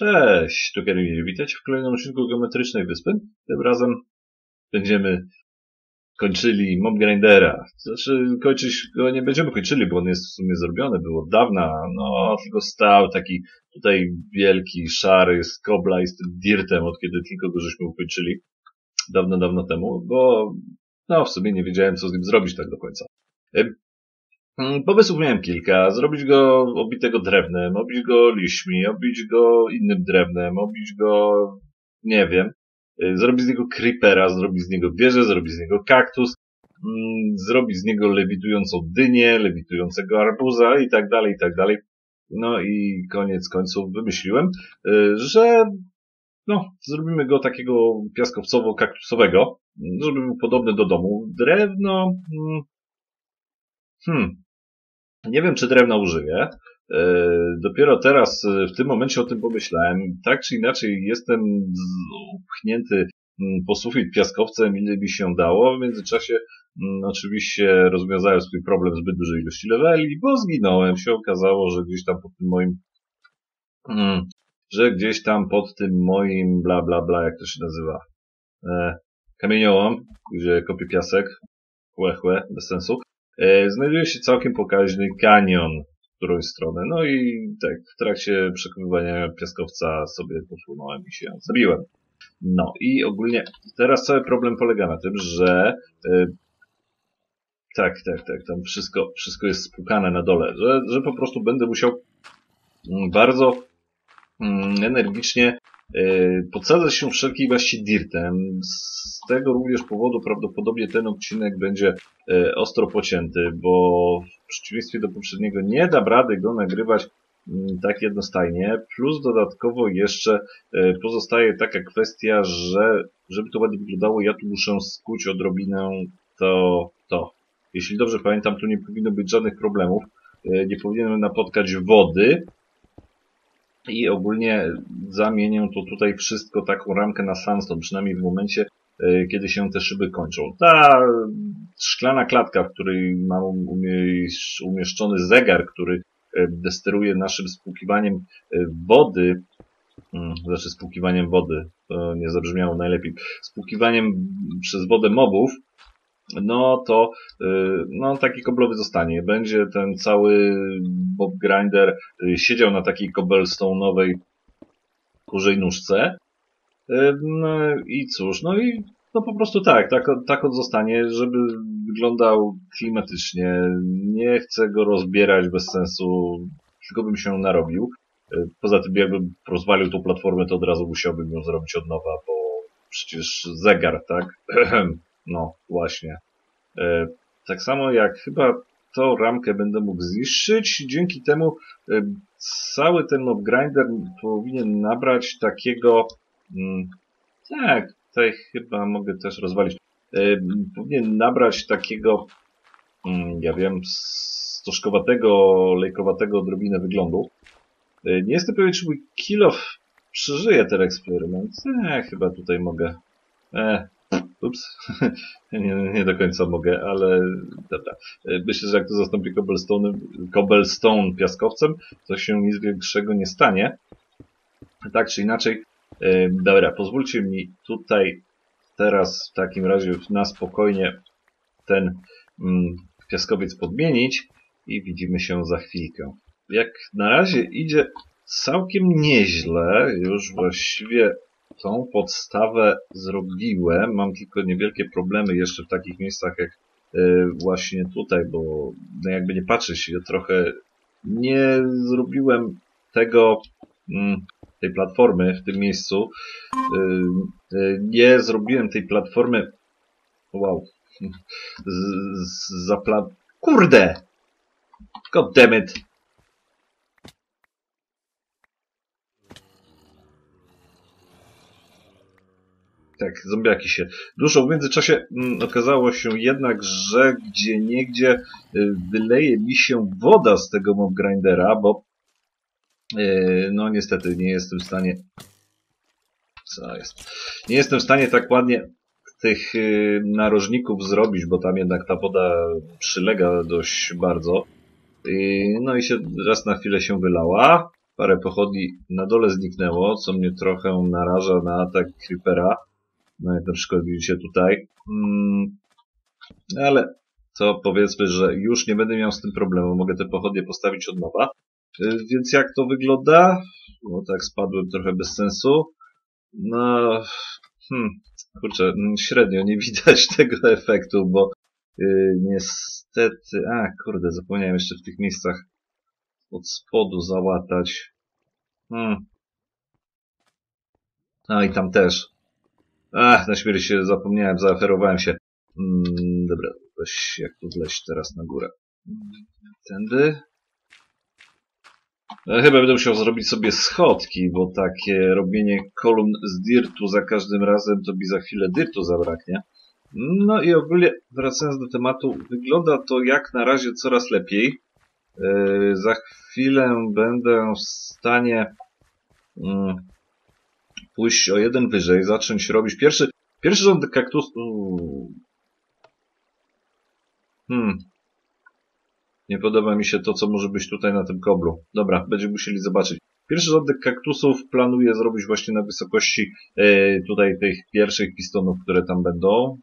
Cześć, tu Kerry. Witajcie w kolejnym odcinku Geometrycznej Wyspy. Tym razem będziemy kończyli Mob Grindera. Znaczy, kończyć go nie będziemy kończyli, bo on jest w sumie zrobiony, był od dawna. No, tylko stał taki tutaj wielki, szary, z kobla i z tym dirtem, od kiedy tylko go żeśmy ukończyli. Dawno, dawno temu, bo no, w sumie nie wiedziałem, co z nim zrobić tak do końca. Mm, pomysłów miałem kilka. Zrobić go obitego drewnem, obić go liśmi, obić go innym drewnem, obić go, nie wiem, y, zrobić z niego creepera, zrobić z niego wieżę, zrobić z niego kaktus, mm, zrobić z niego lewitującą dynię, lewitującego arbuza i tak dalej, i tak dalej. No i koniec końców wymyśliłem, y, że no, zrobimy go takiego piaskowcowo-kaktusowego, żeby był podobny do domu. Drewno, mm, hmm, nie wiem, czy drewna użyję. E, dopiero teraz, e, w tym momencie o tym pomyślałem. Tak czy inaczej, jestem upchnięty mm, po sufit piaskowcem, ile mi się dało. W międzyczasie mm, oczywiście rozwiązałem swój problem zbyt dużej ilości leveli, bo zginąłem. Się okazało, że gdzieś tam pod tym moim mm, że gdzieś tam pod tym moim bla bla bla, jak to się nazywa, e, kamieniołom, gdzie kopię piasek, chłe, chłe, bez sensu, znajduje się całkiem pokaźny kanion w którąś stronę. No i tak, w trakcie przekonywania piaskowca sobie posunąłem i się zabiłem. No i ogólnie teraz cały problem polega na tym, że e, tak, tak, tak, tam wszystko, wszystko jest spłukane na dole, że, że po prostu będę musiał mm, bardzo mm, energicznie E, podsadza się wszelkiej właśnie dirtem. Z tego również powodu prawdopodobnie ten odcinek będzie e, ostro pocięty, bo w przeciwieństwie do poprzedniego nie da rady go nagrywać mm, tak jednostajnie, plus dodatkowo jeszcze e, pozostaje taka kwestia, że żeby to ładnie wyglądało, ja tu muszę skuć odrobinę to, to. Jeśli dobrze pamiętam, tu nie powinno być żadnych problemów. Nie powinienem napotkać wody, i ogólnie zamienię to tutaj wszystko taką ramkę na sandstone, przynajmniej w momencie, e, kiedy się te szyby kończą. Ta szklana klatka, w której mam umieszczony zegar, który e, steruje naszym spłukiwaniem e, wody, hmm, znaczy spłukiwaniem wody, to nie zabrzmiało najlepiej, spłukiwaniem przez wodę mobów, no to y, no, taki koblowy zostanie. Będzie ten cały Bob Grinder y, siedział na takiej cobblestone'owej kurzej nóżce. Y, no i cóż, no i no po prostu tak, tak, tak on zostanie, żeby wyglądał klimatycznie. Nie chcę go rozbierać bez sensu, tylko bym się narobił. Poza tym jakbym rozwalił tą platformę, to od razu musiałbym ją zrobić od nowa, bo przecież zegar, tak? No, właśnie. E, tak samo jak chyba tą ramkę będę mógł zniszczyć, dzięki temu e, cały ten mob grinder powinien nabrać takiego, mm, tak, tutaj chyba mogę też rozwalić, e, powinien nabrać takiego, mm, ja wiem, stożkowatego, lejkowatego odrobinę wyglądu. Nie jestem pewien, czy mój kilof przeżyje ten eksperyment. Eh, chyba tutaj mogę. Eh, Ups, nie, nie do końca mogę, ale dobra. Myślę, że jak to zastąpi cobblestone, cobblestone piaskowcem, to się nic większego nie stanie. Tak czy inaczej, e, dobra, pozwólcie mi tutaj teraz w takim razie na spokojnie ten mm, piaskowiec podmienić i widzimy się za chwilkę. Jak na razie idzie całkiem nieźle, już właściwie tą podstawę zrobiłem. Mam tylko niewielkie problemy jeszcze w takich miejscach jak e, właśnie tutaj, bo no jakby nie patrzeć, ja trochę nie zrobiłem tego, mm, tej platformy w tym miejscu. E, e, nie zrobiłem tej platformy. Wow. Z, z, zapla... Kurde! God damn it! Tak, zombiaki się duszą. W międzyczasie mm, okazało się jednak, że gdzie niegdzie y, wyleje mi się woda z tego mob grindera, bo y, no niestety nie jestem w stanie co jest? Nie jestem w stanie tak ładnie tych y, narożników zrobić, bo tam jednak ta woda przylega dość bardzo. No i się raz na chwilę się wylała. Parę pochodni na dole zniknęło, co mnie trochę naraża na atak Creepera. No przykład widzicie tutaj. Mm, ale to powiedzmy, że już nie będę miał z tym problemu. Mogę te pochodnie postawić od nowa. Y, Więc jak to wygląda? No tak spadłem trochę bez sensu. No, hmm, kurczę, mm, średnio nie widać tego efektu, bo yy, niestety, a kurde, zapomniałem jeszcze w tych miejscach od spodu załatać. Hmm. A i tam też. Ach, na śmierć się zapomniałem, zaoferowałem się. Mm, dobra, weź jak tu wleźć teraz na górę. Tędy. No, chyba będę musiał zrobić sobie schodki, bo takie robienie kolumn z dirtu za każdym razem to mi za chwilę dirtu zabraknie. No i ogólnie wracając do tematu, wygląda to jak na razie coraz lepiej. Yy, za chwilę będę w stanie yy, pójść o jeden wyżej, zacząć robić pierwszy, pierwszy rząd kaktusów. Hmm, nie podoba mi się to, co może być tutaj na tym koblu. Dobra, będziemy musieli zobaczyć. Pierwszy rządek kaktusów planuję zrobić właśnie na wysokości e, tutaj tych pierwszych pistonów, które tam będą.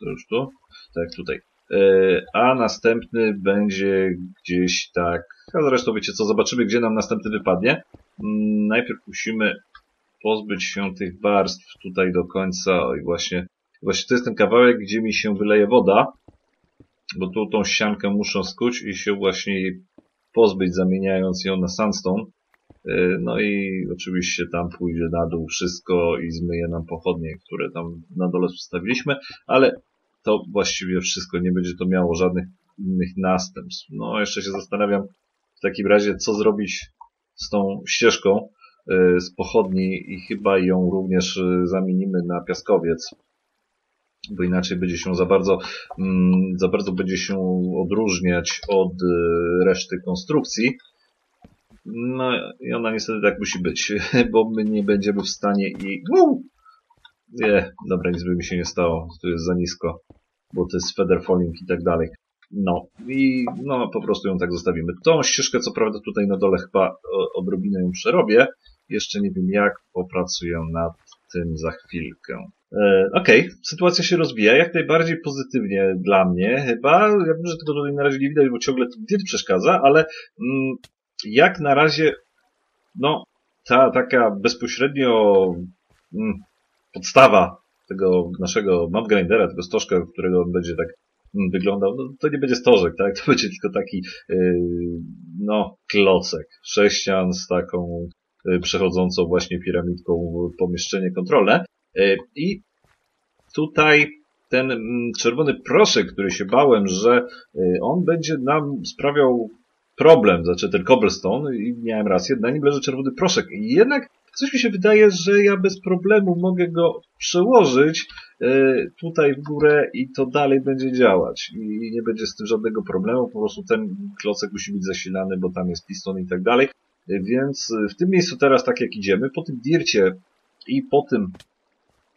To już tu? Tak, tutaj. E, a następny będzie gdzieś tak. A zresztą wiecie co, zobaczymy, gdzie nam następny wypadnie. Mm, najpierw musimy pozbyć się tych warstw tutaj do końca. I właśnie, właśnie to jest ten kawałek, gdzie mi się wyleje woda bo tu tą ściankę muszę skuć i się właśnie jej pozbyć, zamieniając ją na sandstone. Yy, No i oczywiście tam pójdzie na dół wszystko i zmyje nam pochodnie, które tam na dole zostawiliśmy, ale to właściwie wszystko, nie będzie to miało żadnych innych następstw. No, jeszcze się zastanawiam w takim razie, co zrobić z tą ścieżką z pochodni i chyba ją również yy, zamienimy na piaskowiec bo inaczej będzie się za bardzo, mm, za bardzo będzie się odróżniać od y, reszty konstrukcji. No i ona niestety tak musi być, bo my nie będziemy w stanie i... Wow! Nie, dobra, nic by mi się nie stało, tu jest za nisko, bo to jest feather falling i tak dalej. No i no po prostu ją tak zostawimy. Tą ścieżkę co prawda tutaj na dole chyba odrobinę ją przerobię. Jeszcze nie wiem jak, popracuję nad tym za chwilkę. E, Okej, okay. sytuacja się rozwija jak najbardziej pozytywnie dla mnie chyba. Ja wiem, że tego tutaj na razie nie widać, bo ciągle to dirt przeszkadza, ale mm, jak na razie, no, ta taka bezpośrednio mm, podstawa tego naszego map grindera, tego stożka, którego on będzie tak mm, wyglądał, no, to nie będzie stożek, tak? To będzie tylko taki, yy, no, klocek. Sześcian z taką przechodzącą właśnie piramidką pomieszczenie kontrolne. I tutaj ten mm, czerwony proszek, który się bałem, że on będzie nam sprawiał problem, znaczy ten cobblestone i miałem rację, na nim leży czerwony proszek. I jednak coś mi się wydaje, że ja bez problemu mogę go przełożyć tutaj w górę i to dalej będzie działać. I nie będzie z tym żadnego problemu, po prostu ten klocek musi być zasilany, bo tam jest piston i tak dalej. Więc w tym miejscu teraz tak jak idziemy, po tym dircie i po tym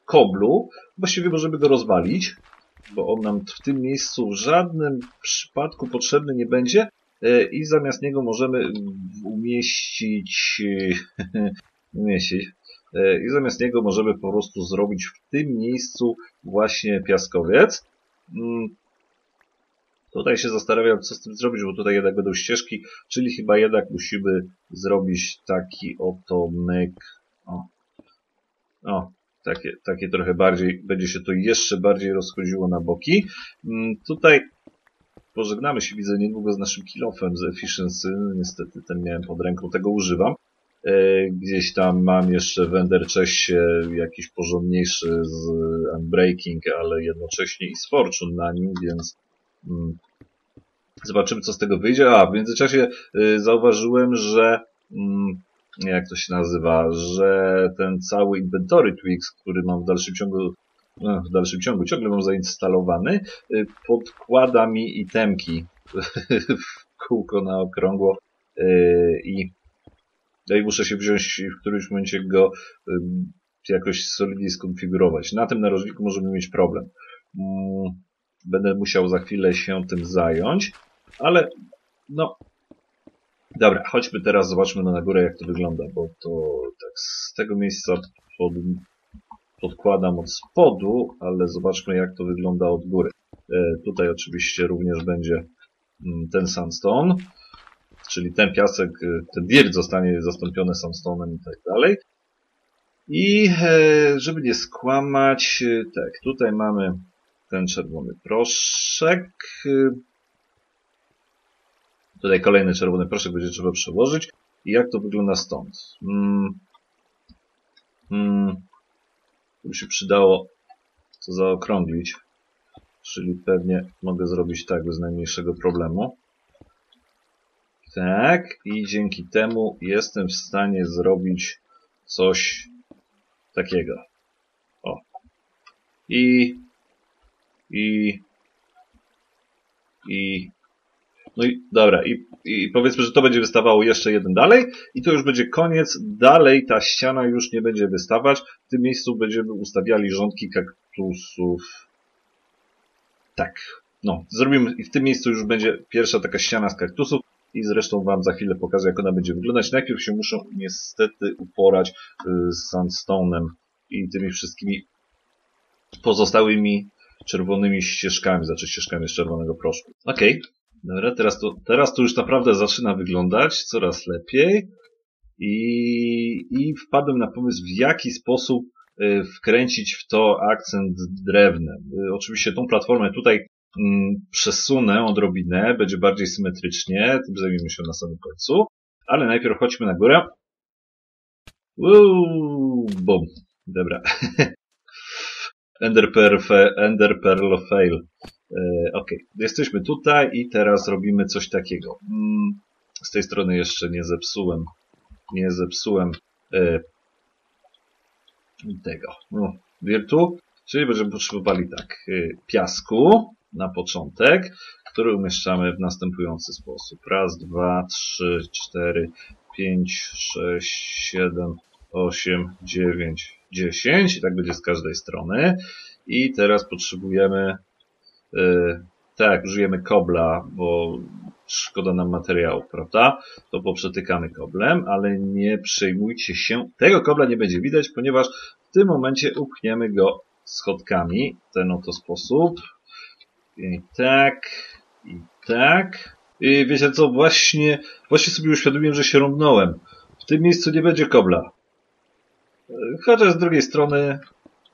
koblu, właściwie możemy go rozwalić, bo on nam w tym miejscu w żadnym przypadku potrzebny nie będzie i zamiast niego możemy umieścić umieścić i zamiast niego możemy po prostu zrobić w tym miejscu właśnie piaskowiec. Tutaj się zastanawiam, co z tym zrobić, bo tutaj jednak będą ścieżki, czyli chyba jednak musimy zrobić taki oto myk. O, o takie, takie trochę bardziej, będzie się to jeszcze bardziej rozchodziło na boki. Tutaj pożegnamy się, widzę, niedługo z naszym kilofem z Efficiency. Niestety ten miałem pod ręką, tego używam. Gdzieś tam mam jeszcze w Enderchessie jakiś porządniejszy z Unbreaking, ale jednocześnie i z Fortune na nim, więc mm, zobaczymy co z tego wyjdzie. A, w międzyczasie zauważyłem, że mm, jak to się nazywa, że ten cały inventory Twix, który mam w dalszym ciągu no, w dalszym ciągu ciągle mam zainstalowany, podkłada mi itemki w kółko na okrągło i no i muszę się wziąć w którymś momencie go jakoś solidnie skonfigurować. Na tym narożniku możemy mieć problem. Będę musiał za chwilę się tym zająć, ale no Dobra, chodźmy teraz, zobaczmy na górę, jak to wygląda, bo to tak z tego miejsca pod, podkładam od spodu, ale zobaczmy, jak to wygląda od góry. E, tutaj oczywiście również będzie mm, ten sandstone, czyli ten piasek, e, ten dirt zostanie zastąpiony sandstone'em i tak dalej. I e, żeby nie skłamać, tak, tutaj mamy ten czerwony proszek. Tutaj kolejny czerwony proszek będzie trzeba przełożyć. I jak to wygląda stąd? Hmm. Hmm. To się przydało to zaokrąglić. Czyli pewnie mogę zrobić tak bez najmniejszego problemu. Tak, i dzięki temu jestem w stanie zrobić coś takiego. O. I i i no i dobra, i, i powiedzmy, że to będzie wystawało jeszcze jeden dalej i to już będzie koniec. Dalej ta ściana już nie będzie wystawać. W tym miejscu będziemy ustawiali rządki kaktusów. Tak, no, zrobimy i w tym miejscu już będzie pierwsza taka ściana z kaktusów i zresztą Wam za chwilę pokażę, jak ona będzie wyglądać. Najpierw się muszę niestety uporać y, z sandstone'em i tymi wszystkimi pozostałymi czerwonymi ścieżkami, znaczy ścieżkami z czerwonego proszku. Okej, okay. dobra, teraz to, teraz to już naprawdę zaczyna wyglądać coraz lepiej i, i wpadłem na pomysł, w jaki sposób y, wkręcić w to akcent drewnem. Y, oczywiście tą platformę tutaj mm, przesunę odrobinę, będzie bardziej symetrycznie, tym zajmiemy się na samym końcu, ale najpierw chodźmy na górę. Uuu, bum. Dobra. Ender, Perfe, Ender Pearl Fail. E, ok, jesteśmy tutaj i teraz robimy coś takiego. Mm, z tej strony jeszcze nie zepsułem. Nie zepsułem e, tego. No, wirtu. Czyli będziemy potrzebowali tak, e, piasku na początek, który umieszczamy w następujący sposób. Raz, dwa, trzy, cztery, pięć, sześć, siedem, 8, 9, 10 i tak będzie z każdej strony. I teraz potrzebujemy, yy, tak, użyjemy kobla, bo szkoda nam materiału, prawda? To poprzetykamy koblem, ale nie przejmujcie się, tego kobla nie będzie widać, ponieważ w tym momencie upchniemy go schodkami w ten oto sposób. I tak, i tak. I wiecie co, właśnie, właśnie sobie uświadomiłem, że się rąbnąłem. W tym miejscu nie będzie kobla. Chociaż z drugiej strony,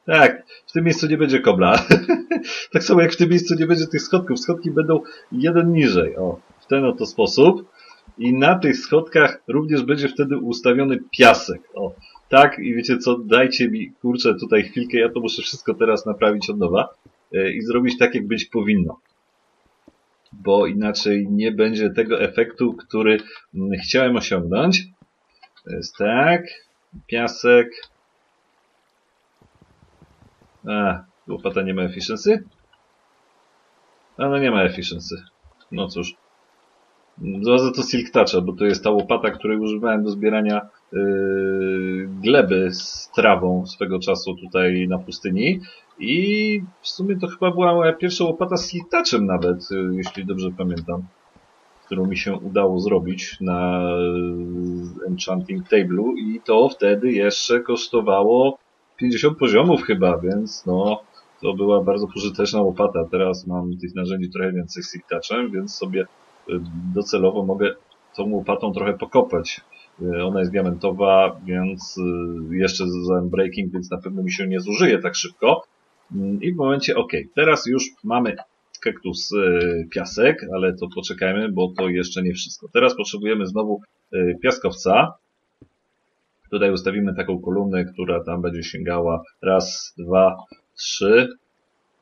tak, w tym miejscu nie będzie kobla. tak samo jak w tym miejscu nie będzie tych schodków. Schodki będą jeden niżej. O, w ten oto sposób. I na tych schodkach również będzie wtedy ustawiony piasek. O, tak, i wiecie co, dajcie mi, kurczę, tutaj chwilkę, ja to muszę wszystko teraz naprawić od nowa yy, i zrobić tak, jak być powinno. Bo inaczej nie będzie tego efektu, który mm, chciałem osiągnąć. Jest tak, piasek. A, łopata nie ma efficiency? A, no nie ma efficiency. No cóż. Za to Silk Toucha, bo to jest ta łopata, której używałem do zbierania yy, gleby z trawą swego czasu tutaj na pustyni. I w sumie to chyba była moja pierwsza łopata z Silk Touchem nawet, yy, jeśli dobrze pamiętam którą mi się udało zrobić na Enchanting Table'u i to wtedy jeszcze kosztowało 50 poziomów chyba, więc no to była bardzo pożyteczna łopata. Teraz mam tych narzędzi trochę więcej z Touchem, więc sobie e, docelowo mogę tą łopatą trochę pokopać. E, ona jest diamentowa, więc jeszcze z breaking, więc na pewno mi się nie zużyje tak szybko. Mm, I w momencie, ok, teraz już mamy kaktus e, piasek, ale to poczekajmy, bo to jeszcze nie wszystko. Teraz potrzebujemy znowu e, piaskowca. Tutaj ustawimy taką kolumnę, która tam będzie sięgała raz, dwa, trzy,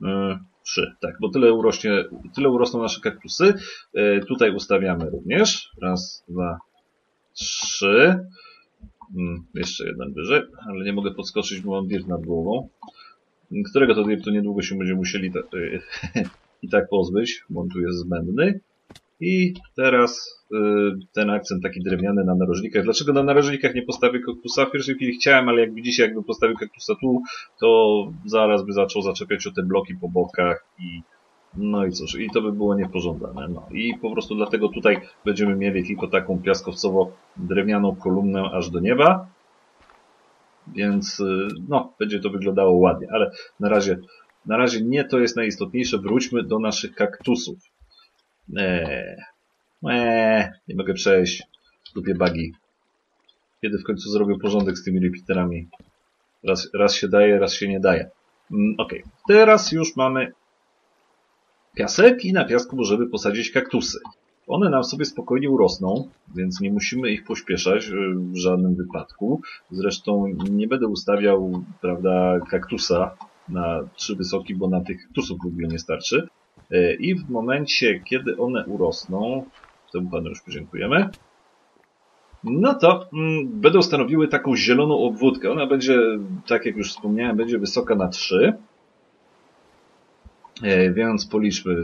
e, trzy, tak, bo tyle urośnie, tyle urosną nasze kaktusy. Tutaj ustawiamy również, raz, dwa, trzy, mm, jeszcze jeden wyżej, ale nie mogę podskoczyć, bo mam dirt nad głową którego to dirtu niedługo się będziemy musieli i tak pozbyć, bo on tu jest zbędny. I teraz y, ten akcent taki drewniany na narożnikach. Dlaczego na narożnikach nie postawię kaktusa? W pierwszej chwili chciałem, ale jak widzicie, jakbym postawił kaktusa tu, to zaraz by zaczął zaczepiać o te bloki po bokach i No i cóż, i to by było niepożądane. No i po prostu dlatego tutaj będziemy mieli tylko taką piaskowcowo-drewnianą kolumnę aż do nieba. Więc y, no, będzie to wyglądało ładnie, ale na razie, na razie nie to jest najistotniejsze. Wróćmy do naszych kaktusów. Eee, eee, nie mogę przejść. Lubię bugi. Kiedy w końcu zrobię porządek z tymi repeaterami? Raz, raz się daje, raz się nie daje. Mm, ok, teraz już mamy piasek i na piasku możemy posadzić kaktusy. One nam sobie spokojnie urosną, więc nie musimy ich pośpieszać y, w żadnym wypadku. Zresztą nie będę ustawiał, prawda, kaktusa na trzy wysoki, bo na tych kaktusów w ogóle nie starczy. Y, I w momencie, kiedy one urosną, temu panu już podziękujemy, no to mm, będą stanowiły taką zieloną obwódkę. Ona będzie, tak jak już wspomniałem, będzie wysoka na 3. E, więc policzmy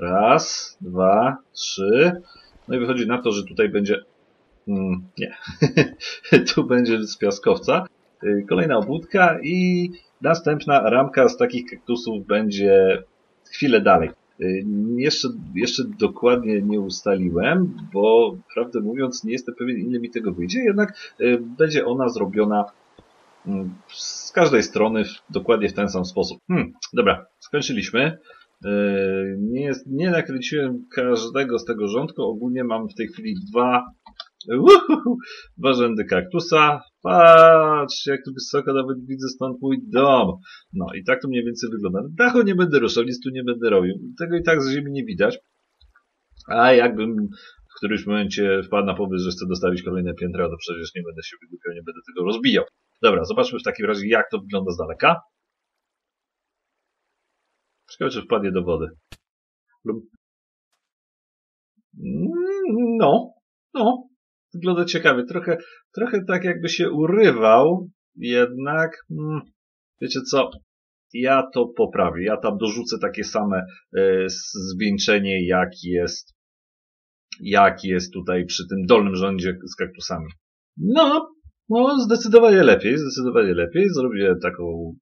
raz, dwa, trzy. No i wychodzi na to, że tutaj będzie. Mm, nie. tu będzie z piaskowca. E, kolejna obwódka i następna ramka z takich kaktusów będzie chwilę dalej. Y, jeszcze, jeszcze dokładnie nie ustaliłem, bo prawdę mówiąc nie jestem pewien ile mi tego wyjdzie, jednak y, będzie ona zrobiona mm, z każdej strony dokładnie w ten sam sposób. Hmm, dobra, skończyliśmy. Y, nie, jest, nie nakręciłem każdego z tego rządku. Ogólnie mam w tej chwili dwa Uhuhu, dwa rzędy kaktusa. Patrz, jak tu wysoko nawet widzę stąd mój dom. No i tak to mniej więcej wygląda. Dachu nie będę ruszał, nic tu nie będę robił. Tego i tak z ziemi nie widać. A jakbym w którymś momencie wpadł na pomysł, że chcę dostawić kolejne piętra, to przecież nie będę się wygłupiał, nie będę tego rozbijał. Dobra, zobaczmy w takim razie, jak to wygląda z daleka. Ciekawe, czy wpadnie do wody. No, no, wygląda ciekawie. Trochę, trochę tak jakby się urywał, jednak, hmm, wiecie co, ja to poprawię. Ja tam dorzucę takie same e, zwieńczenie, jak jest, jak jest tutaj przy tym dolnym rządzie z kaktusami. No, no, zdecydowanie lepiej, zdecydowanie lepiej. Zrobię taką,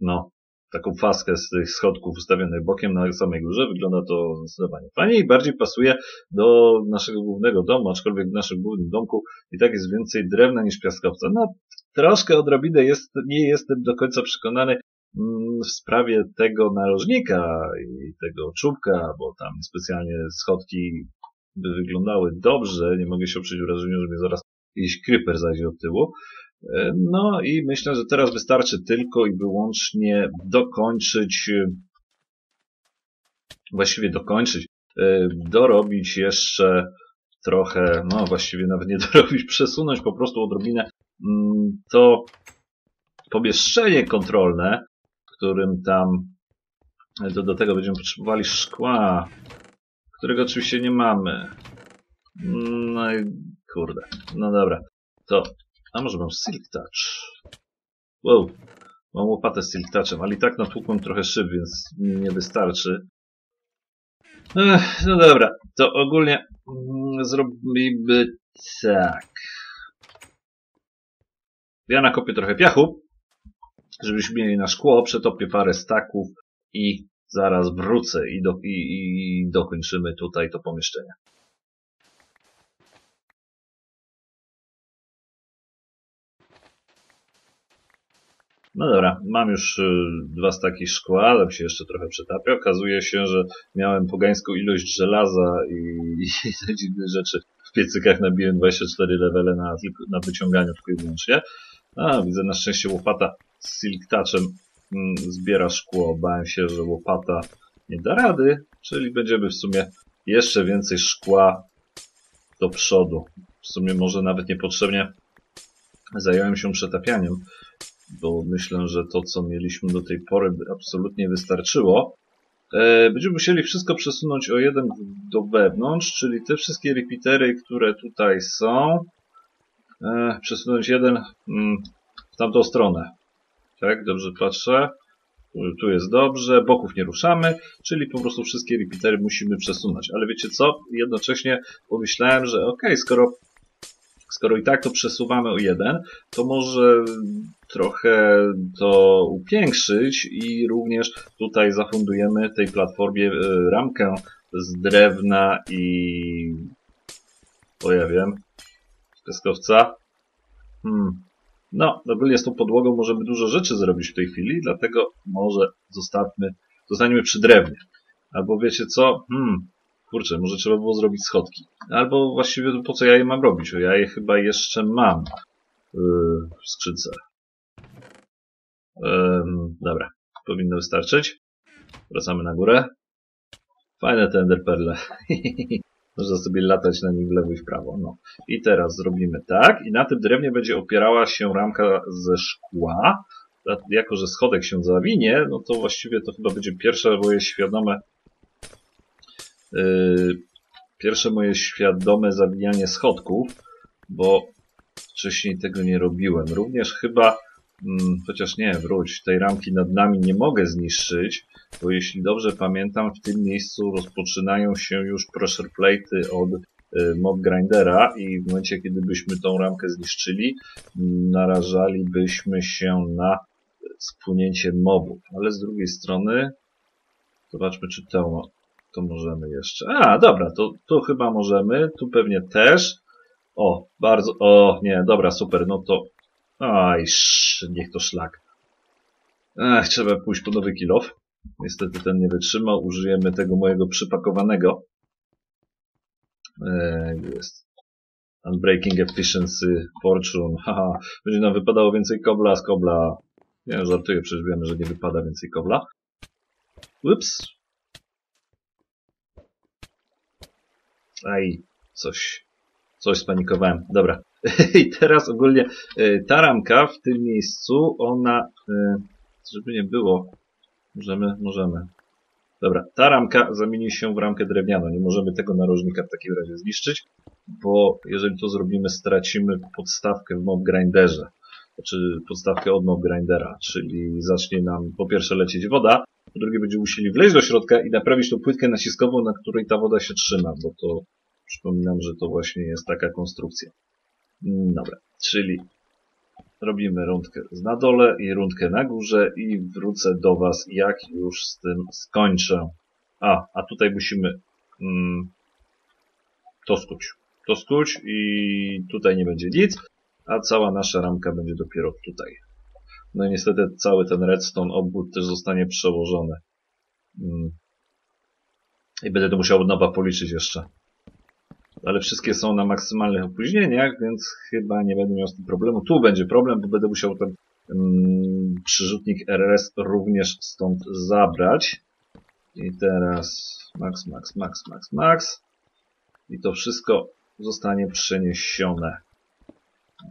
no, taką faskę z tych schodków ustawionych bokiem na samej górze. Wygląda to zdecydowanie fajnie i bardziej pasuje do naszego głównego domu, aczkolwiek w naszym głównym domku i tak jest więcej drewna niż piaskowca. No, troszkę odrobinę jest, nie jestem do końca przekonany mm, w sprawie tego narożnika i tego czubka, bo tam specjalnie schodki by wyglądały dobrze. Nie mogę się oprzeć wrażeniu, że mnie zaraz jakiś kryper zajdzie od tyłu. E, no i myślę, że teraz wystarczy tylko i wyłącznie dokończyć, e, właściwie dokończyć, e, dorobić jeszcze trochę, no właściwie nawet nie dorobić, przesunąć po prostu odrobinę mm, to pomieszczenie kontrolne, którym tam to do tego będziemy potrzebowali szkła, którego oczywiście nie mamy. No i kurde, no dobra, to a może mam Silk Touch? Wow, mam łopatę z Silk Touchem, ale i tak natłukłem trochę szyb, więc mi nie wystarczy. Ech, no dobra, to ogólnie mm, zrobimy tak. Ja nakopię trochę piachu, żebyśmy mieli na szkło, przetopię parę staków i zaraz wrócę i, do, i, i dokończymy tutaj to pomieszczenie. No dobra, mam już y, dwa staki szkła, ale się jeszcze trochę przetapia. Okazuje się, że miałem pogańską ilość żelaza i, i te dziwne rzeczy. W piecykach nabiłem 24 levele na, na wyciąganiu tylko i wyłącznie. A, widzę na szczęście łopata z silk touchem mm, zbiera szkło. Bałem się, że łopata nie da rady, czyli będziemy w sumie jeszcze więcej szkła do przodu. W sumie może nawet niepotrzebnie zająłem się przetapianiem bo myślę, że to, co mieliśmy do tej pory, absolutnie wystarczyło. E, będziemy musieli wszystko przesunąć o jeden do wewnątrz, czyli te wszystkie repeatery, które tutaj są, e, przesunąć jeden mm, w tamtą stronę. Tak, dobrze patrzę. Tu jest dobrze, boków nie ruszamy, czyli po prostu wszystkie repeatery musimy przesunąć. Ale wiecie co? Jednocześnie pomyślałem, że ok, skoro skoro i tak to przesuwamy o jeden, to może trochę to upiększyć i również tutaj zafundujemy tej platformie e, ramkę z drewna i... O ja wiem. Piaskowca. Hmm. No, ogólnie z tą podłogą możemy dużo rzeczy zrobić w tej chwili, dlatego może zostawmy, zostaniemy przy drewnie. Albo wiecie co? Hmm, kurczę, może trzeba było zrobić schodki. Albo właściwie po co ja je mam robić? O, ja je chyba jeszcze mam yy, w skrzynce. Yy, dobra, powinno wystarczyć. Wracamy na górę. Fajne te enderperle. Można sobie latać na nim w lewo i w prawo. No. I teraz zrobimy tak. I na tym drewnie będzie opierała się ramka ze szkła. Jako, że schodek się zawinie, no to właściwie to chyba będzie pierwsze moje świadome pierwsze moje świadome zawijanie schodków, bo wcześniej tego nie robiłem. Również chyba Mm, chociaż nie, wróć, tej ramki nad nami nie mogę zniszczyć, bo jeśli dobrze pamiętam, w tym miejscu rozpoczynają się już pressure plate od y, mob grindera i w momencie, kiedy byśmy tą ramkę zniszczyli, narażalibyśmy się na spłynięcie mobów. Ale z drugiej strony, zobaczmy, czy to, to możemy jeszcze. A, dobra, to tu chyba możemy, tu pewnie też. O, bardzo, o, nie, dobra, super, no to Aj, niech to szlak. Ech, trzeba pójść po nowy kilof. Niestety ten nie wytrzymał. Użyjemy tego mojego przypakowanego. Eee, jest. Unbreaking Efficiency, Fortune. Haha, będzie nam wypadało więcej kobla z kobla. Nie, żartuję, przecież wiemy, że nie wypada więcej kobla. Ups. Aj, coś, coś spanikowałem. Dobra. I teraz ogólnie e, ta ramka w tym miejscu, ona, e, żeby nie było, możemy, możemy. Dobra, ta ramka zamieni się w ramkę drewnianą. Nie możemy tego narożnika w takim razie zniszczyć, bo jeżeli to zrobimy, stracimy podstawkę w mob grinderze. Znaczy podstawkę od mob grindera, czyli zacznie nam po pierwsze lecieć woda, po drugie będziemy musieli wleźć do środka i naprawić tą płytkę naciskową, na której ta woda się trzyma, bo to przypominam, że to właśnie jest taka konstrukcja. Dobra, czyli robimy rundkę na dole i rundkę na górze i wrócę do Was, jak już z tym skończę. A, a tutaj musimy mm, to skuć. To skuć i tutaj nie będzie nic, a cała nasza ramka będzie dopiero tutaj. No i niestety cały ten redstone obwód też zostanie przełożony. Mm. I będę to musiał od nowa policzyć jeszcze ale wszystkie są na maksymalnych opóźnieniach, więc chyba nie będę miał z tym problemu. Tu będzie problem, bo będę musiał ten um, przyrzutnik RS również stąd zabrać. I teraz max, max, max, max, max. I to wszystko zostanie przeniesione.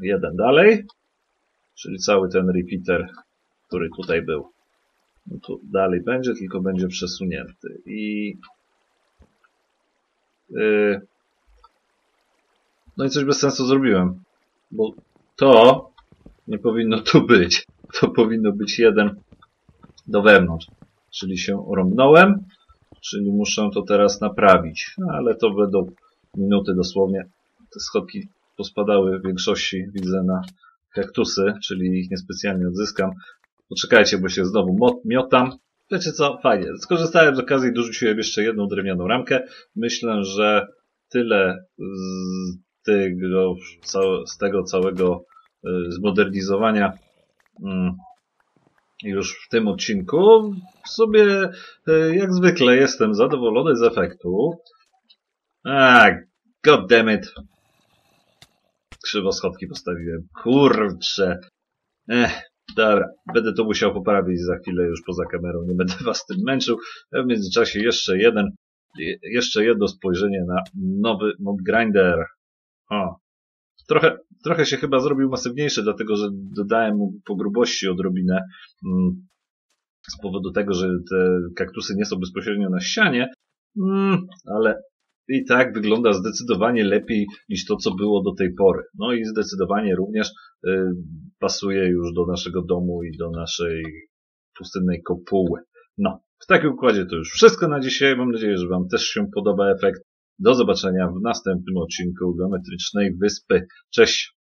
Jeden dalej, czyli cały ten repeater, który tutaj był. No tu dalej będzie, tylko będzie przesunięty. I yy, no i coś bez sensu zrobiłem. Bo to nie powinno tu być. To powinno być jeden do wewnątrz. Czyli się rąbnąłem, czyli muszę to teraz naprawić. No, ale to będą minuty dosłownie. Te schodki pospadały w większości, widzę, na kaktusy, czyli ich niespecjalnie odzyskam. Poczekajcie, bo się znowu miotam. Wiecie co? Fajnie. Skorzystałem z okazji i dorzuciłem jeszcze jedną drewnianą ramkę. Myślę, że tyle z tego, z tego całego y, zmodernizowania mm, już w tym odcinku. W sobie y, jak zwykle jestem zadowolony z efektu. A, goddammit. Krzywo schodki postawiłem. Kurczę. Ech, dobra. Będę to musiał poprawić za chwilę już poza kamerą. Nie będę was tym męczył. W międzyczasie jeszcze jeden, jeszcze jedno spojrzenie na nowy mod grinder. O. Trochę, trochę się chyba zrobił masywniejszy, dlatego że dodałem mu po grubości odrobinę mm, z powodu tego, że te kaktusy nie są bezpośrednio na ścianie, mm, ale i tak wygląda zdecydowanie lepiej niż to, co było do tej pory. No i zdecydowanie również y, pasuje już do naszego domu i do naszej pustynnej kopuły. No, w takim układzie to już wszystko na dzisiaj. Mam nadzieję, że Wam też się podoba efekt. Do zobaczenia w następnym odcinku Geometrycznej Wyspy. Cześć!